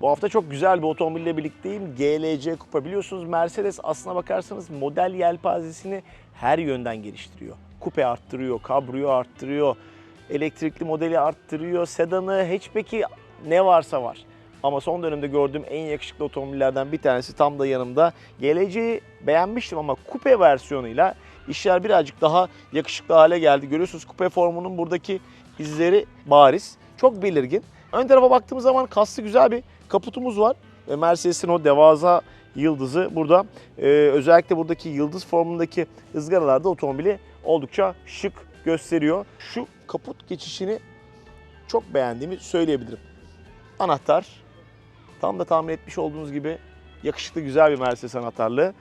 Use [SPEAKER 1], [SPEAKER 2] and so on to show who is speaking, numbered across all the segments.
[SPEAKER 1] Bu hafta çok güzel bir otomobille birlikteyim. GLC Kupa biliyorsunuz Mercedes aslına bakarsanız model yelpazesini her yönden geliştiriyor. Kupe arttırıyor, kabrio arttırıyor, elektrikli modeli arttırıyor, sedanı, hatchback'i ne varsa var. Ama son dönemde gördüğüm en yakışıklı otomobillerden bir tanesi tam da yanımda. GLC'yi beğenmiştim ama kupe versiyonuyla işler birazcık daha yakışıklı hale geldi. Görüyorsunuz kupe formunun buradaki izleri bariz. Çok belirgin. Ön tarafa baktığımız zaman kaslı güzel bir kaputumuz var. Mercedes'in o devasa yıldızı burada. Ee, özellikle buradaki yıldız formundaki ızgaralar da otomobili oldukça şık gösteriyor. Şu kaput geçişini çok beğendiğimi söyleyebilirim. Anahtar tam da tahmin etmiş olduğunuz gibi yakışıklı güzel bir Mercedes anahtarlığı.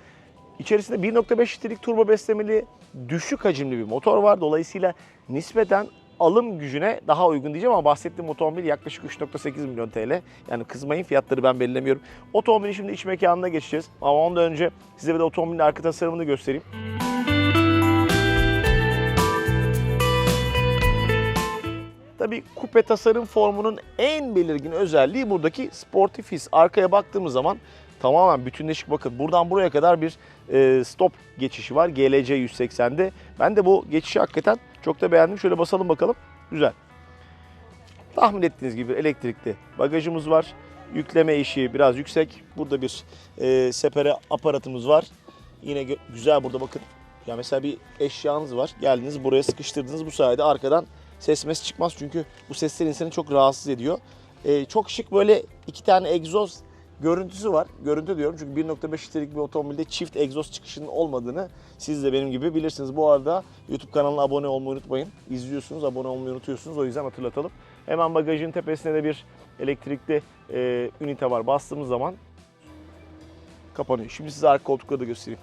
[SPEAKER 1] İçerisinde 1.5 litrelik turbo beslemeli düşük hacimli bir motor var. Dolayısıyla nispeten alım gücüne daha uygun diyeceğim ama bahsettiğim otomobil yaklaşık 3.8 milyon TL. Yani kızmayın fiyatları ben belirlemiyorum. Otomobilin şimdi iç mekanına geçeceğiz. Ama ondan önce size bir de otomobilin arka tasarımını göstereyim. Tabii kupe tasarım formunun en belirgin özelliği buradaki sportif his. Arkaya baktığımız zaman tamamen bütünleşik bakın buradan buraya kadar bir e, stop geçişi var GLC 180'de. Ben de bu geçişi hakikaten çok da beğendim. Şöyle basalım bakalım. Güzel. Tahmin ettiğiniz gibi elektrikli bagajımız var. Yükleme işi biraz yüksek. Burada bir e, separe aparatımız var. Yine güzel burada bakın. Ya mesela bir eşyanız var. Geldiniz buraya sıkıştırdınız. Bu sayede arkadan ses mes çıkmaz. Çünkü bu sesler insanı çok rahatsız ediyor. E, çok şık böyle iki tane egzoz görüntüsü var. Görüntü diyorum çünkü 1.5 litrelik bir otomobilde çift egzoz çıkışının olmadığını siz de benim gibi bilirsiniz. Bu arada YouTube kanalına abone olmayı unutmayın. İzliyorsunuz, abone olmayı unutuyorsunuz. O yüzden hatırlatalım. Hemen bagajın tepesine de bir elektrikli e, ünite var. Bastığımız zaman kapanıyor. Şimdi size arka koltukları da göstereyim.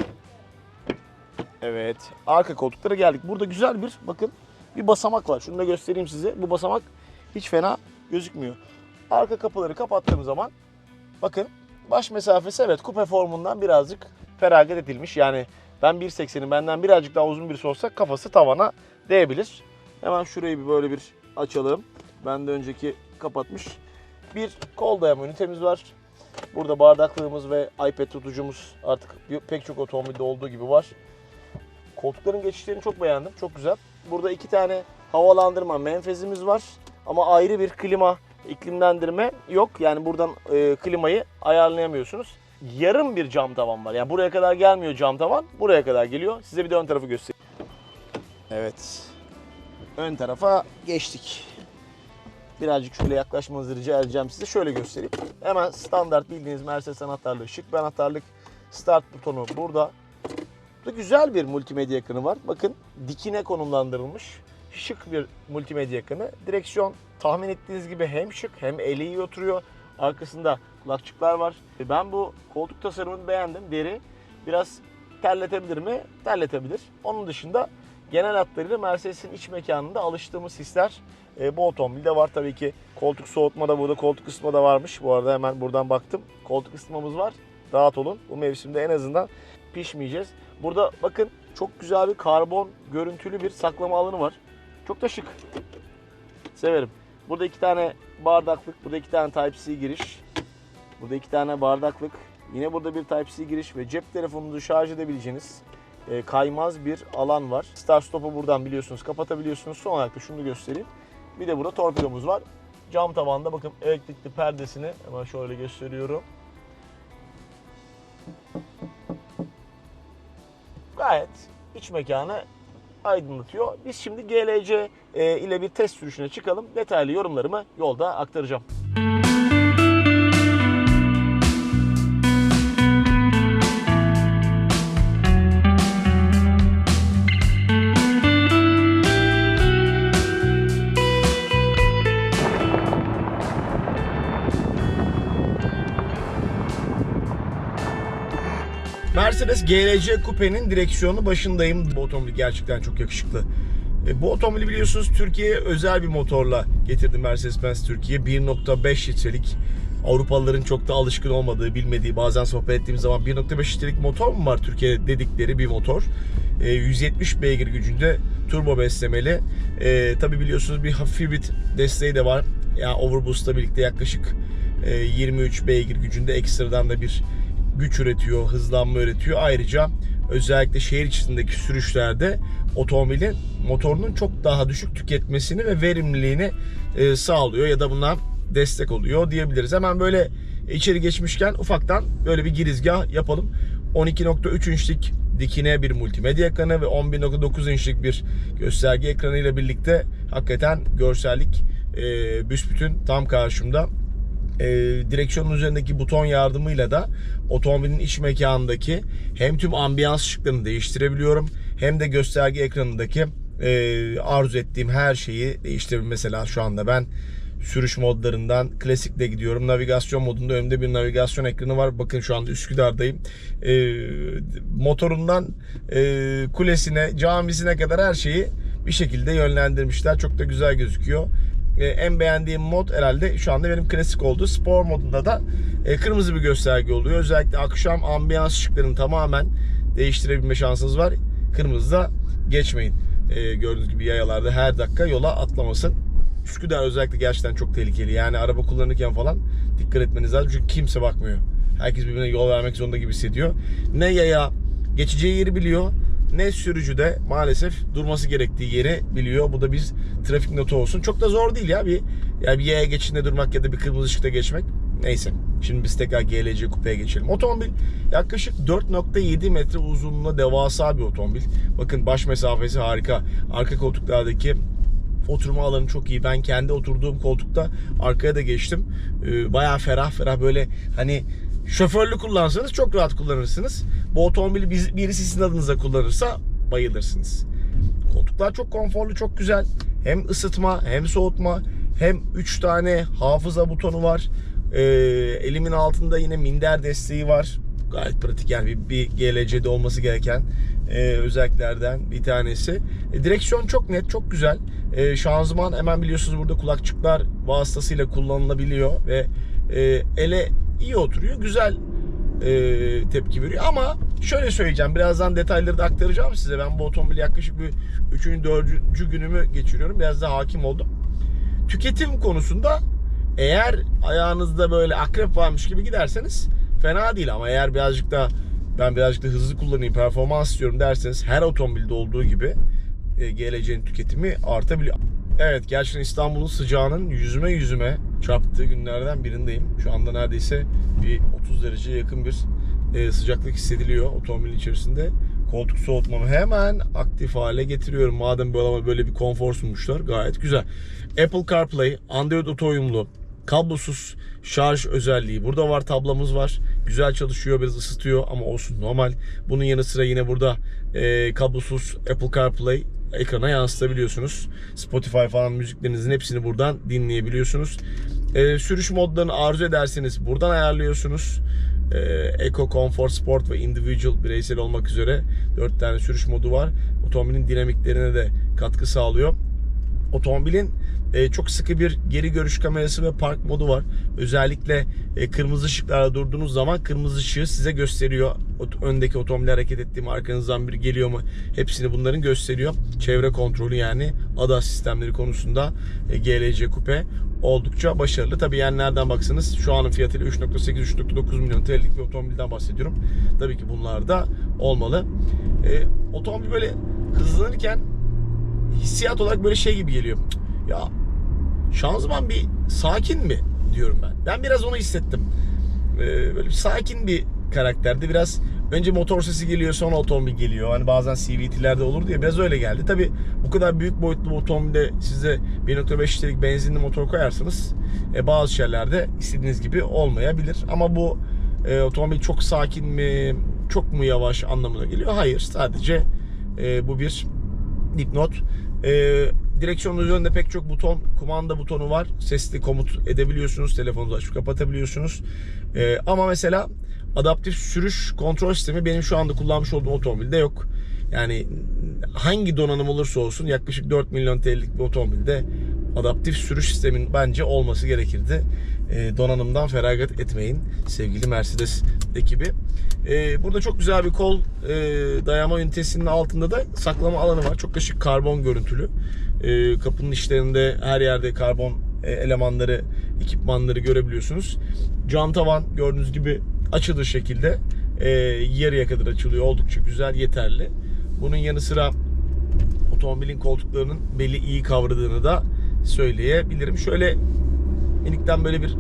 [SPEAKER 1] Evet, arka koltuklara geldik. Burada güzel bir, bakın bir basamak var. Şunu da göstereyim size. Bu basamak hiç fena gözükmüyor. Arka kapıları kapattığım zaman bakın baş mesafesi evet kupe formundan birazcık feragat edilmiş. Yani ben 1.80'im benden birazcık daha uzun birisi olsa kafası tavana değebilir. Hemen şurayı bir böyle bir açalım. Ben de önceki kapatmış. Bir kol dayama ünitemiz var. Burada bardaklığımız ve iPad tutucumuz artık pek çok otomobilde olduğu gibi var. Koltukların geçişlerini çok beğendim. Çok güzel. Burada iki tane havalandırma menfezimiz var. Ama ayrı bir klima, iklimlendirme yok. Yani buradan e, klimayı ayarlayamıyorsunuz. Yarım bir cam tavan var. Yani buraya kadar gelmiyor cam tavan. Buraya kadar geliyor. Size bir de ön tarafı göstereyim. Evet. Ön tarafa geçtik. Birazcık şöyle yaklaşmanızı rica edeceğim size. Şöyle göstereyim. Hemen standart bildiğiniz Mercedes anahtarlığı, şık bir anahtarlık. Start butonu burada. Burada güzel bir multimedya ekranı var. Bakın dikine konumlandırılmış şık bir multimedya ekranı. Direksiyon tahmin ettiğiniz gibi hem şık hem eli iyi oturuyor. Arkasında kulakçıklar var. E, Ben bu koltuk tasarımını beğendim. Deri biraz terletebilir mi? Terletebilir. Onun dışında genel hatlarıyla Mercedes'in iç mekanında alıştığımız hisler e, bu otomobilde var. Tabii ki koltuk soğutma da burada, koltuk ısıtma da varmış. Bu arada hemen buradan baktım. Koltuk ısıtmamız var. Rahat olun. Bu mevsimde en azından pişmeyeceğiz. Burada bakın çok güzel bir karbon görüntülü bir saklama alanı var. Çok da şık. Severim. Burada iki tane bardaklık, burada iki tane Type-C giriş. Burada iki tane bardaklık. Yine burada bir Type-C giriş ve cep telefonunuzu şarj edebileceğiniz e, kaymaz bir alan var. Start stop'u buradan biliyorsunuz kapatabiliyorsunuz. Son olarak da şunu da göstereyim. Bir de burada torpidomuz var. Cam tavanda bakın elektrikli perdesini hemen şöyle gösteriyorum. Gayet iç mekanı aydınlatıyor. Biz şimdi GLC e, ile bir test sürüşüne çıkalım. Detaylı yorumlarımı yolda aktaracağım. Mercedes GLC Coupe'nin direksiyonu başındayım. Bu otomobil gerçekten çok yakışıklı. E, Bu otomobili biliyorsunuz Türkiye'ye özel bir motorla getirdi Mercedes-Benz Türkiye. 1.5 litrelik Avrupalıların çok da alışkın olmadığı, bilmediği, bazen sohbet ettiğimiz zaman 1.5 litrelik motor mu var Türkiye'de dedikleri bir motor. E, 170 beygir gücünde turbo beslemeli. E, Tabi biliyorsunuz bir hafif hibrit desteği de var. Yani overboost'la birlikte yaklaşık e, 23 beygir gücünde ekstradan da bir güç üretiyor, hızlanma üretiyor. Ayrıca özellikle şehir içindeki sürüşlerde otomobilin motorunun çok daha düşük tüketmesini ve verimliliğini e, sağlıyor ya da buna destek oluyor diyebiliriz. Hemen böyle içeri geçmişken ufaktan böyle bir girizgah yapalım. 12.3 inçlik dikine bir multimedya ekranı ve 11.9 inçlik bir gösterge ekranı ile birlikte hakikaten görsellik e, büsbütün tam karşımda. E, direksiyonun üzerindeki buton yardımıyla da otomobilin iç mekanındaki hem tüm ambiyans ışıklarını değiştirebiliyorum hem de gösterge ekranındaki e, arzu ettiğim her şeyi değiştirebilirim. Mesela şu anda ben sürüş modlarından klasikle gidiyorum. Navigasyon modunda önümde bir navigasyon ekranı var. Bakın şu anda Üsküdar'dayım. E, motorundan e, kulesine, camisine kadar her şeyi bir şekilde yönlendirmişler. Çok da güzel gözüküyor. E, en beğendiğim mod herhalde şu anda benim klasik oldu. Spor modunda da e, kırmızı bir gösterge oluyor. Özellikle akşam ambiyans ışıklarını tamamen değiştirebilme şansınız var. Kırmızıda geçmeyin. E, gördüğünüz gibi yayalarda her dakika yola atlamasın. Üsküdar özellikle gerçekten çok tehlikeli. Yani araba kullanırken falan dikkat etmeniz lazım. Çünkü kimse bakmıyor. Herkes birbirine yol vermek zorunda gibi hissediyor. Ne yaya geçeceği yeri biliyor ne sürücü de maalesef durması gerektiği yeri biliyor. Bu da bir trafik notu olsun. Çok da zor değil ya bir yani bir yaya geçişinde durmak ya da bir kırmızı ışıkta geçmek. Neyse. Şimdi biz tekrar GLC kupeye geçelim. Otomobil yaklaşık 4.7 metre uzunluğunda devasa bir otomobil. Bakın baş mesafesi harika. Arka koltuklardaki oturma alanı çok iyi. Ben kendi oturduğum koltukta arkaya da geçtim. Ee, bayağı ferah ferah böyle hani şoförlü kullansanız çok rahat kullanırsınız. Bu otomobili biz- birisi sizin adınıza kullanırsa bayılırsınız. Koltuklar çok konforlu, çok güzel. Hem ısıtma, hem soğutma, hem 3 tane hafıza butonu var. Ee, elimin altında yine minder desteği var. Gayet pratik yani bir, bir GLC'de olması gereken e, özelliklerden bir tanesi. E, direksiyon çok net, çok güzel. E, şanzıman hemen biliyorsunuz burada kulakçıklar vasıtasıyla kullanılabiliyor ve e, ele iyi oturuyor. Güzel e, tepki veriyor ama şöyle söyleyeceğim birazdan detayları da aktaracağım size ben bu otomobili yaklaşık bir 3. 4. günümü geçiriyorum biraz daha hakim oldum tüketim konusunda eğer ayağınızda böyle akrep varmış gibi giderseniz fena değil ama eğer birazcık da ben birazcık da hızlı kullanayım performans istiyorum derseniz her otomobilde olduğu gibi e, geleceğin tüketimi artabiliyor. Evet gerçekten İstanbul'un sıcağının yüzüme yüzüme çarptığı günlerden birindeyim. Şu anda neredeyse bir 30 dereceye yakın bir e, sıcaklık hissediliyor otomobilin içerisinde. Koltuk soğutmamı hemen aktif hale getiriyorum. Madem böyle, böyle bir konfor sunmuşlar gayet güzel. Apple CarPlay, Android Auto uyumlu, kablosuz şarj özelliği. Burada var tablamız var. Güzel çalışıyor biraz ısıtıyor ama olsun normal. Bunun yanı sıra yine burada e, kablosuz Apple CarPlay ekrana yansıtabiliyorsunuz. Spotify falan müziklerinizin hepsini buradan dinleyebiliyorsunuz. E, sürüş modlarını arzu ederseniz buradan ayarlıyorsunuz. E, Eco, Comfort, Sport ve Individual bireysel olmak üzere 4 tane sürüş modu var. Otomobilin dinamiklerine de katkı sağlıyor. Otomobilin e, çok sıkı bir geri görüş kamerası ve park modu var. Özellikle e, kırmızı ışıklarda durduğunuz zaman kırmızı ışığı size gösteriyor. Öndeki otomobil hareket ettiği mi, arkanızdan biri geliyor mu? Hepsini bunların gösteriyor. Çevre kontrolü yani ADAS sistemleri konusunda e, GLC Coupe oldukça başarılı. Tabii yani nereden baksanız şu anın fiyatıyla 3.8-3.9 milyon TL'lik bir otomobilden bahsediyorum. Tabii ki bunlar da olmalı. E, otomobil böyle hızlanırken hissiyat olarak böyle şey gibi geliyor. Ya şanzıman bir sakin mi diyorum ben. Ben biraz onu hissettim. Ee, böyle bir sakin bir karakterdi. Biraz önce motor sesi geliyor sonra otomobil geliyor. Hani bazen CVT'lerde olur diye biraz öyle geldi. Tabi bu kadar büyük boyutlu bir otomobilde size 1.5 litrelik benzinli motor koyarsanız e, bazı şeylerde istediğiniz gibi olmayabilir. Ama bu e, otomobil çok sakin mi, çok mu yavaş anlamına geliyor? Hayır. Sadece e, bu bir dipnot. Ee, direksiyonun üzerinde pek çok buton, kumanda butonu var. Sesli komut edebiliyorsunuz. Telefonunuzu açıp kapatabiliyorsunuz. Ee, ama mesela adaptif sürüş kontrol sistemi benim şu anda kullanmış olduğum otomobilde yok. Yani hangi donanım olursa olsun yaklaşık 4 milyon TL'lik bir otomobilde adaptif sürüş sistemin bence olması gerekirdi. Ee, donanımdan feragat etmeyin sevgili Mercedes ekibi. Ee, burada çok güzel bir kol e, dayama ünitesinin altında da saklama alanı var. Çok da şık karbon görüntülü. Ee, kapının içlerinde her yerde karbon e, elemanları ekipmanları görebiliyorsunuz. Cam tavan gördüğünüz gibi açılır şekilde e, yarıya kadar açılıyor. Oldukça güzel, yeterli. Bunun yanı sıra otomobilin koltuklarının beli iyi kavradığını da söyleyebilirim. Şöyle minikten böyle bir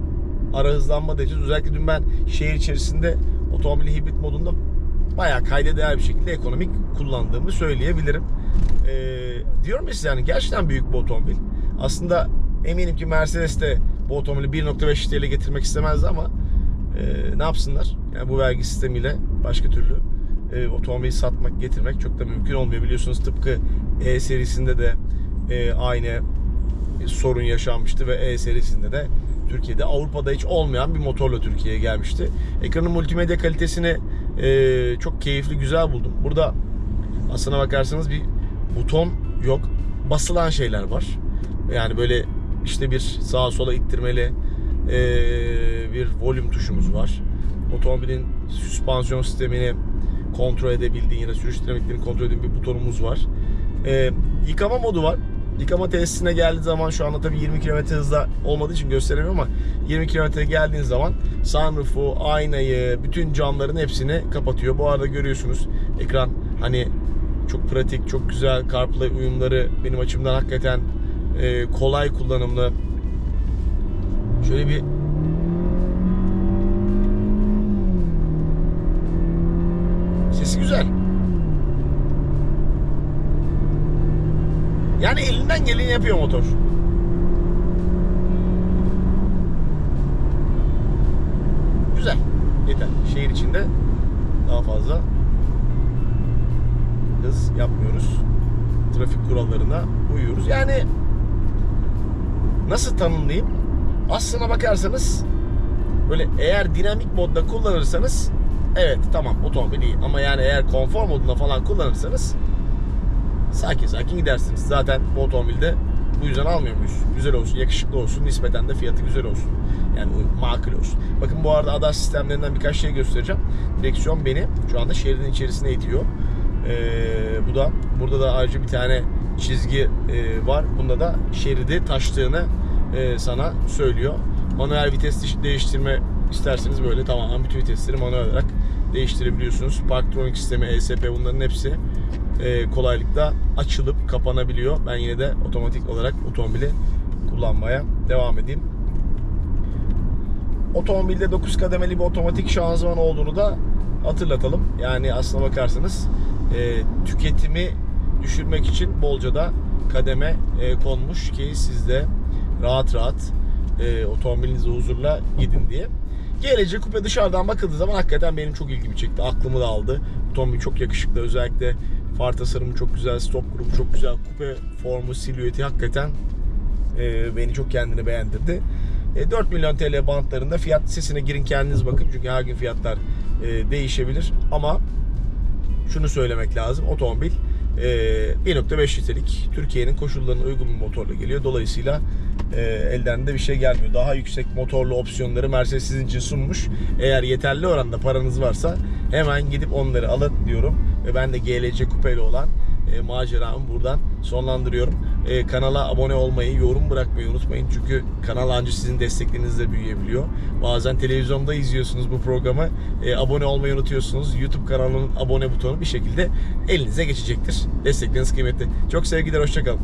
[SPEAKER 1] ara hızlanma da edeceğiz. Özellikle dün ben şehir içerisinde otomobili hibrit modunda bayağı kayda değer bir şekilde ekonomik kullandığımı söyleyebilirim. Ee, diyorum ya size yani gerçekten büyük bir otomobil. Aslında eminim ki Mercedes de bu otomobili 1.5 TL getirmek istemezdi ama e, ne yapsınlar? Yani bu vergi sistemiyle başka türlü e, otomobili satmak, getirmek çok da mümkün olmuyor. Biliyorsunuz tıpkı E serisinde de e, aynı sorun yaşanmıştı ve E serisinde de Türkiye'de Avrupa'da hiç olmayan bir motorla Türkiye'ye gelmişti. Ekranın multimedya kalitesini e, çok keyifli, güzel buldum. Burada aslına bakarsanız bir buton yok. Basılan şeyler var. Yani böyle işte bir sağa sola ittirmeli e, bir volüm tuşumuz var. Otomobilin süspansiyon sistemini kontrol edebildiğin ya sürüş dinamiklerini kontrol edebildiğin bir butonumuz var. E, yıkama modu var. Yıkama tesisine geldiği zaman şu anda tabii 20 km hızla olmadığı için gösteremiyorum ama 20 km geldiğiniz zaman sunroof'u, aynayı, bütün camların hepsini kapatıyor. Bu arada görüyorsunuz ekran hani çok pratik, çok güzel CarPlay uyumları benim açımdan hakikaten e, kolay kullanımlı. Şöyle bir Sesi güzel. Yani elinden geleni yapıyor motor. Güzel. Yeter. Şehir içinde daha fazla hız yapmıyoruz. Trafik kurallarına uyuyoruz. Yani nasıl tanımlayayım? Aslına bakarsanız böyle eğer dinamik modda kullanırsanız evet tamam otomobil iyi ama yani eğer konfor modunda falan kullanırsanız sakin sakin gidersiniz. Zaten bu otomobilde bu yüzden almıyor muyuz? Güzel olsun, yakışıklı olsun, nispeten de fiyatı güzel olsun. Yani makul olsun. Bakın bu arada ADAS sistemlerinden birkaç şey göstereceğim. Direksiyon beni şu anda şeridin içerisine itiyor. Ee, bu da burada da ayrıca bir tane çizgi e, var. Bunda da şeridi taştığını e, sana söylüyor. Manuel vites değiştirme isterseniz böyle tamamen bütün vitesleri manuel olarak değiştirebiliyorsunuz. Parktronic sistemi, ESP bunların hepsi e, kolaylıkla açılıp kapanabiliyor. Ben yine de otomatik olarak otomobili kullanmaya devam edeyim. Otomobilde 9 kademeli bir otomatik şanzıman olduğunu da hatırlatalım. Yani aslına bakarsanız e, tüketimi düşürmek için bolca da kademe e, konmuş ki siz de rahat rahat e, otomobilinizde huzurla gidin diye. GLC Coupe dışarıdan bakıldığı zaman hakikaten benim çok ilgimi çekti. Aklımı da aldı. Otomobil çok yakışıklı. Özellikle far tasarımı çok güzel, stop grubu çok güzel. Coupe formu, silüeti hakikaten e, beni çok kendini beğendirdi. E, 4 milyon TL bantlarında fiyat sesine girin kendiniz bakın. Çünkü her gün fiyatlar e, değişebilir. Ama şunu söylemek lazım. Otomobil 1.5 litrelik Türkiye'nin koşullarına uygun bir motorla geliyor. Dolayısıyla e, elden de bir şey gelmiyor. Daha yüksek motorlu opsiyonları Mercedes sizin için sunmuş. Eğer yeterli oranda paranız varsa hemen gidip onları alın diyorum. Ve ben de GLC kupeli olan e, maceramı buradan sonlandırıyorum. E, kanala abone olmayı, yorum bırakmayı unutmayın. Çünkü kanal ancak sizin desteklerinizle büyüyebiliyor. Bazen televizyonda izliyorsunuz bu programı. E, abone olmayı unutuyorsunuz. YouTube kanalının abone butonu bir şekilde elinize geçecektir. Destekleriniz kıymetli. Çok sevgiler, hoşçakalın.